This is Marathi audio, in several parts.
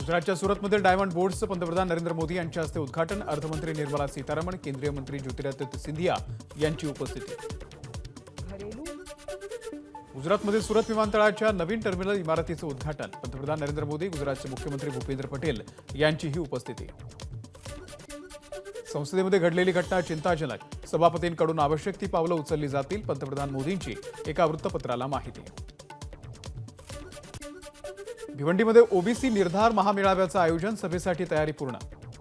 गुजरातच्या सुरतमधील डायमंड बोर्ड्सचं पंतप्रधान नरेंद्र मोदी यांच्या हस्ते उद्घाटन अर्थमंत्री निर्मला सीतारामन केंद्रीय मंत्री ज्योतिरादित्य सिंधिया यांची उपस्थिती. घरेलू गुजरातमधील सुरत विमानतळाच्या नवीन टर्मिनल इमारतीचं उद्घाटन. पंतप्रधान नरेंद्र मोदी गुजरातचे मुख्यमंत्री भूपेंद्र पटेल यांचीही उपस्थिती. संसदेमध्ये घडलेली घटना चिंताजनक. सभापतींकडून आवश्यक ती पावलं उचलली जातील पंतप्रधान मोदींची एका वृत्तपत्राला माहिती. भिवंडीमध्ये ओबीसी निर्धार महामेळाव्याचं आयोजन सभेसाठी तयारी पूर्ण.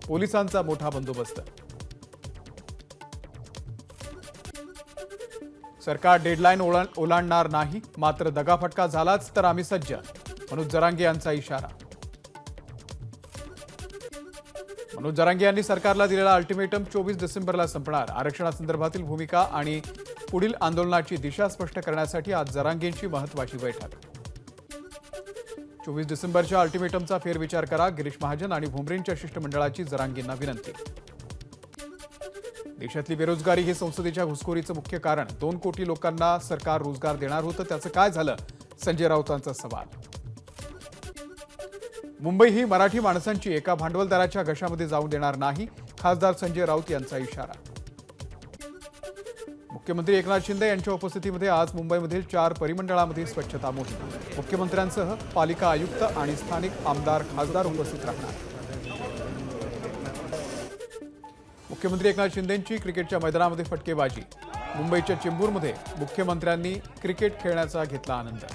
पोलिसांचा मोठा बंदोबस्त. सरकार डेडलाईन ओलांडणार नाही मात्र दगाफटका झालाच तर आम्ही सज्ज मनोज जरांगे यांचा इशारा. मनोज जरांगे यांनी सरकारला दिलेला अल्टिमेटम चोवीस डिसेंबरला संपणार. आरक्षणासंदर्भातील भूमिका आणि पुढील आंदोलनाची दिशा स्पष्ट करण्यासाठी आज जरांगेंची महत्वाची बैठक. चोवीस डिसेंबरच्या अल्टिमेटमचा फेरविचार करा. गिरीश महाजन आणि भुमरेंच्या शिष्टमंडळाची जरांगेंना विनंती. देशातली बेरोजगारी हे संसदेच्या घुसखोरीचं मुख्य कारण. दोन कोटी लोकांना सरकार रोजगार देणार होतं. त्याचं काय झालं? संजय राऊतांचा सवाल. मुंबई ही मराठी माणसांची एका भांडवलदाराच्या घशामध्ये जाऊ देणार नाही. खासदार संजय राऊत यांचा इशारा. मुख्यमंत्री एकनाथ शिंदे यांच्या उपस्थितीमध्ये आज मुंबईमधील चार परिमंडळामध्ये स्वच्छता मोहीम. मुख्यमंत्र्यांसह पालिका आयुक्त आणि स्थानिक आमदार खासदार उपस्थित राहणार. मुख्यमंत्री एकनाथ शिंदेंची क्रिकेटच्या मैदानामध्ये फटकेबाजी. मुंबईच्या चेंबूरमध्ये मुख्यमंत्र्यांनी क्रिकेट खेळण्याचा घेतला आनंद.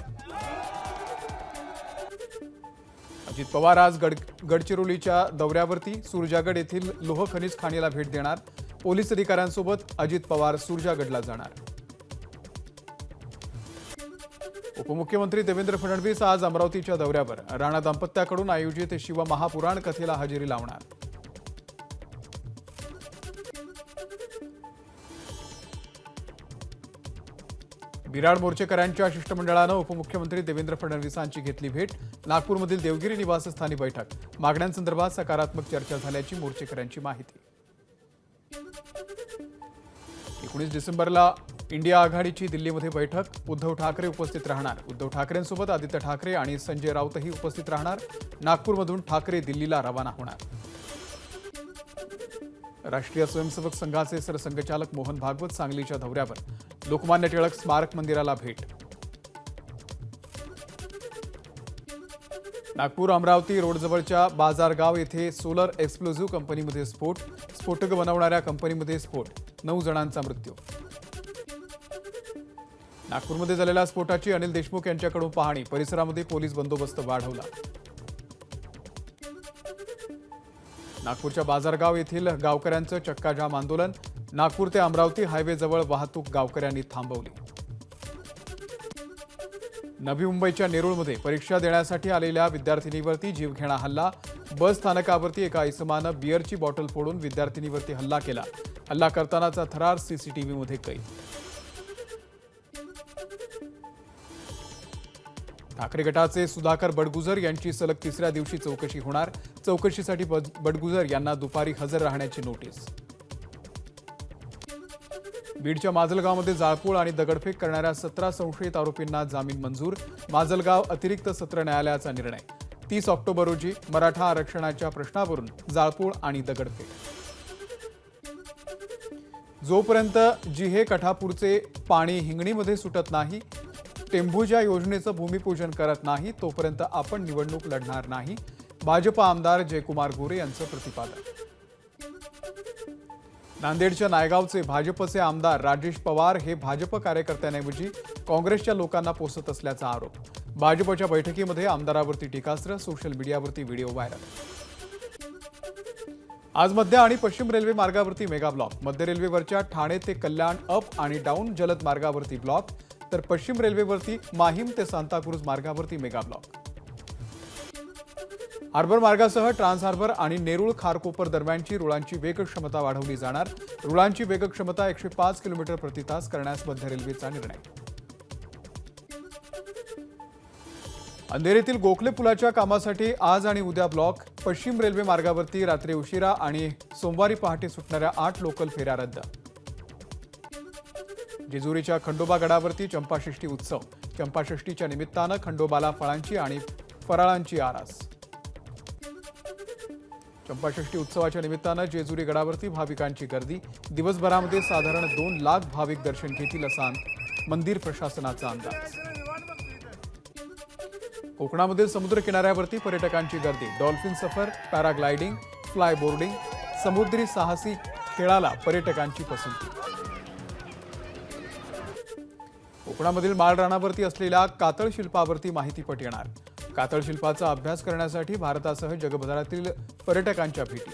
अजित पवार आज गड गडचिरोलीच्या दौऱ्यावरती सुरजागड येथील लोह खनिज खाणीला भेट देणार. पोलीस अधिकाऱ्यांसोबत अजित पवार सुरजागडला जाणार. उपमुख्यमंत्री देवेंद्र फडणवीस आज अमरावतीच्या दौऱ्यावर. राणा दाम्पत्याकडून आयोजित शिव महापुराण कथेला हजेरी लावणार. विराड मोर्चेकरांच्या शिष्टमंडळानं उपमुख्यमंत्री देवेंद्र फडणवीसांची घेतली भेट. नागपूरमधील देवगिरी निवासस्थानी बैठक. मागण्यांसंदर्भात सकारात्मक चर्चा झाल्याची मोर्चेकऱ्यांची माहिती. एकोणीस डिसेंबरला इंडिया आघाडीची दिल्लीमध्ये बैठक. उद्धव ठाकरे उपस्थित राहणार. उद्धव ठाकरेंसोबत आदित्य ठाकरे आणि संजय राऊतही उपस्थित राहणार. नागपूरमधून ठाकरे दिल्लीला रवाना होणार. राष्ट्रीय स्वयंसेवक संघाचे सरसंघचालक मोहन भागवत सांगलीच्या दौऱ्यावर. लोकमान्य टिळक स्मारक मंदिराला भेट. नागपूर अमरावती रोडजवळच्या बाजारगाव येथे सोलर एक्सप्लोझिव्ह कंपनीमध्ये स्फोट. स्फोटक बनवणाऱ्या कंपनीमध्ये स्फोट. नऊ जणांचा मृत्यू. नागपूरमध्ये झालेल्या स्फोटाची अनिल देशमुख यांच्याकडून पाहणी. परिसरामध्ये पोलीस बंदोबस्त वाढवला. नागपूरच्या बाजारगाव येथील गावकऱ्यांचं चक्काजाम आंदोलन. नागपूर ते अमरावती हायवेजवळ वाहतूक गावकऱ्यांनी थांबवली. नवी मुंबईच्या नेरूळमध्ये परीक्षा देण्यासाठी आलेल्या विद्यार्थिनीवरती जीवघेणा हल्ला. बस स्थानकावरती एका इसमानं बिअरची बॉटल फोडून विद्यार्थिनीवरती हल्ला केला. हल्ला करतानाचा थरार सीसीटीव्हीमध्ये कैद. ठाकरे गटाचे सुधाकर बडगुजर यांची सलग तिसऱ्या दिवशी चौकशी होणार. चौकशीसाठी बड- बडगुजर यांना दुपारी हजर राहण्याची नोटीस. बीडच्या माजलगावमध्ये जाळपोळ आणि दगडफेक करणाऱ्या सतरा संशयित आरोपींना जामीन मंजूर. माजलगाव अतिरिक्त सत्र न्यायालयाचा निर्णय. तीस ऑक्टोबर रोजी मराठा आरक्षणाच्या प्रश्नावरून जाळपोळ आणि दगडफेक. जोपर्यंत जिहे कठापूरचे पाणी हिंगणीमध्ये सुटत नाही टेंभूजा योजनेचं भूमिपूजन करत नाही तोपर्यंत आपण निवडणूक लढणार नाही भाजपा आमदार जयकुमार गोरे यांचं प्रतिपादन. नांदेडच्या नायगावचे भाजपचे आमदार राजेश पवार हे भाजप कार्यकर्त्यांऐवजी काँग्रेसच्या लोकांना पोसत असल्याचा आरोप. भाजपच्या बैठकीमध्ये आमदारावरती टीकास्त्र सोशल मीडियावरती व्हिडिओ व्हायरल. आज मध्य आणि पश्चिम रेल्वे मार्गावरती मेगा ब्लॉक मध्य रेल्वेवरच्या ठाणे ते कल्याण अप आणि डाऊन जलद मार्गावरती ब्लॉक तर पश्चिम रेल्वेवरती माहीम ते सांताक्रुज मार्गावरती मेगा ब्लॉक हार्बर मार्गासह ट्रान्स हार्बर आणि नेरूळ खारकोपर दरम्यानची रुळांची वेगक्षमता वाढवली जाणार. रुळांची वेगक्षमता एकशे पाच किलोमीटर प्रति तास करण्यास मध्य रेल्वेचा निर्णय. अंधेरीतील गोखले पुलाच्या कामासाठी आज आणि उद्या ब्लॉक पश्चिम रेल्वे मार्गावरती रात्री उशिरा आणि सोमवारी पहाटे सुटणाऱ्या आठ लोकल फेऱ्या रद्द. जेजुरीच्या खंडोबा गडावरती चंपाषष्ठी उत्सव. चंपाषष्ठीच्या निमित्तानं खंडोबाला फळांची आणि फराळांची आरास. चंपाषष्ठी उत्सवाच्या निमित्तानं जेजुरी गडावरती भाविकांची गर्दी. दिवसभरामध्ये साधारण दोन लाख भाविक दर्शन घेतील असा मंदिर प्रशासनाचा अंदाज. कोकणामधील समुद्र किनाऱ्यावरती पर्यटकांची गर्दी. डॉल्फिन सफर पॅराग्लायडिंग फ्लाय बोर्डिंग समुद्री साहसी खेळाला पर्यटकांची पसंती. कोकणामधील माळरानावरती असलेल्या कातळ शिल्पावरती माहितीपट येणार. कातळ शिल्पाचा अभ्यास करण्यासाठी भारतासह जगभरातील पर्यटकांच्या भेटी.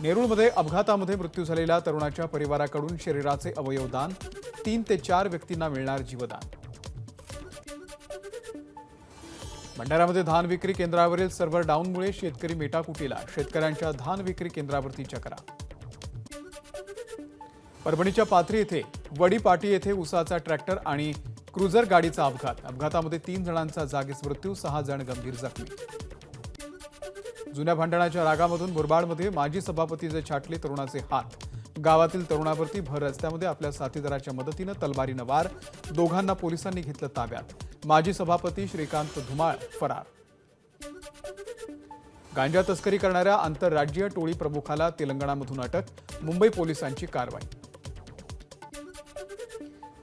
नेरूळमध्ये अपघातामध्ये मृत्यू झालेल्या तरुणाच्या परिवाराकडून शरीराचे अवयव दान तीन ते चार व्यक्तींना मिळणार जीवदान. भंडाऱ्यामध्ये धान विक्री केंद्रावरील सर्व्हर डाऊनमुळे शेतकरी मेटाकुटीला शेतकऱ्यांच्या धान विक्री केंद्रावरती चक्रा. परभणीच्या पाथरी येथे वडीपाटी येथे उसाचा ट्रॅक्टर आणि क्रुझर गाडीचा अपघात. अपघातामध्ये तीन जणांचा जागीच मृत्यू सहा जण गंभीर जखमी. जुन्या भांडणाच्या रागामधून मुरबाडमध्ये माजी सभापतीचे छाटले तरुणाचे हात. गावातील तरुणावरती भर रस्त्यामध्ये आपल्या साथीदाराच्या मदतीनं तलवारीनं वार दोघांना पोलिसांनी घेतलं ताब्यात. माजी सभापती श्रीकांत धुमाळ फरार. गांजा तस्करी करणाऱ्या आंतरराज्यीय टोळी प्रमुखाला तेलंगणामधून अटक. मुंबई पोलिसांची कारवाई.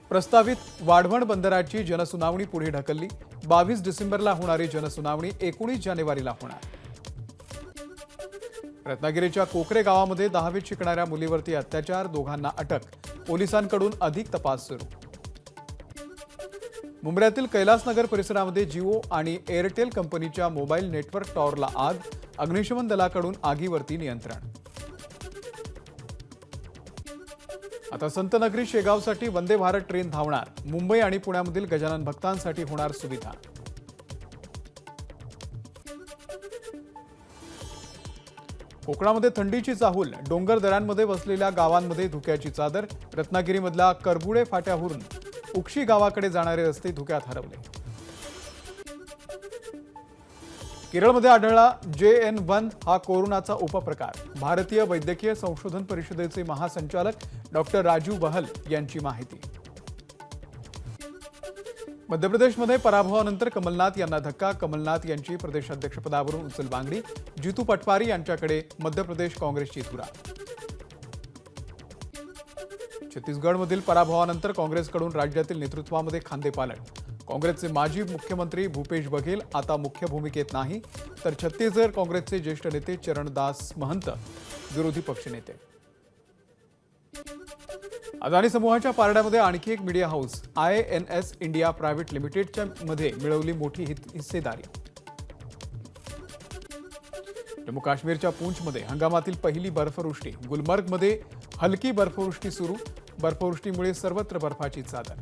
प्रस्तावित वाढवण बंदराची जनसुनावणी पुढे ढकलली. बावीस डिसेंबरला होणारी जनसुनावणी एकोणीस जानेवारीला होणार. रत्नागिरीच्या कोकरे गावामध्ये दहावीत शिकणाऱ्या मुलीवरती अत्याचार दोघांना अटक. पोलिसांकडून अधिक तपास सुरू. मुंबईतील कैलासनगर परिसरामध्ये जिओ आणि एअरटेल कंपनीच्या मोबाईल नेटवर्क टॉवरला आग अग्निशमन दलाकडून आगीवरती नियंत्रण. आता संतनगरी शेगावसाठी वंदे भारत ट्रेन धावणार. मुंबई आणि पुण्यामधील गजानन भक्तांसाठी होणार सुविधा. कोकणामध्ये थंडीची चाहूल. डोंगर दऱ्यांमध्ये वसलेल्या गावांमध्ये धुक्याची चादर. रत्नागिरीमधल्या करबुडे फाट्याहून उक्षी गावाकडे जाणारे रस्ते धुक्यात हरवले. केरळमध्ये आढळला जे एन वन हा कोरोनाचा उपप्रकार. भारतीय वैद्यकीय संशोधन परिषदेचे महासंचालक डॉक्टर राजीव बहल यांची माहिती. मध्य प्रदेशमध्ये पराभवानंतर कमलनाथ यांना धक्का. कमलनाथ यांची प्रदेशाध्यक्षपदावरून उचलबांगडी जितू पटवारी यांच्याकडे मध्य प्रदेश काँग्रेसची धुरा. छत्तीसगडमधील पराभवानंतर काँग्रेसकडून राज्यातील नेतृत्वामध्ये खांदेपालन काँग्रेसचे माजी मुख्यमंत्री भूपेश बघेल आता मुख्य भूमिकेत नाही तर छत्तीसगड काँग्रेसचे ज्येष्ठ नेते चरणदास महंत विरोधी पक्षनेते अदानी समूहाच्या पारड्यामध्ये आणखी एक media house I N S India private लिमिटेडच्या मध्ये मिळवली मोठी हिस्सेदारी. जम्मू काश्मीरच्या पूंछमध्ये हंगामातील पहिली बर्फवृष्टी गुलमर्गमध्ये हलकी बर्फवृष्टी सुरू बर्फवृष्टीमुळे सर्वत्र बर्फाची चादर.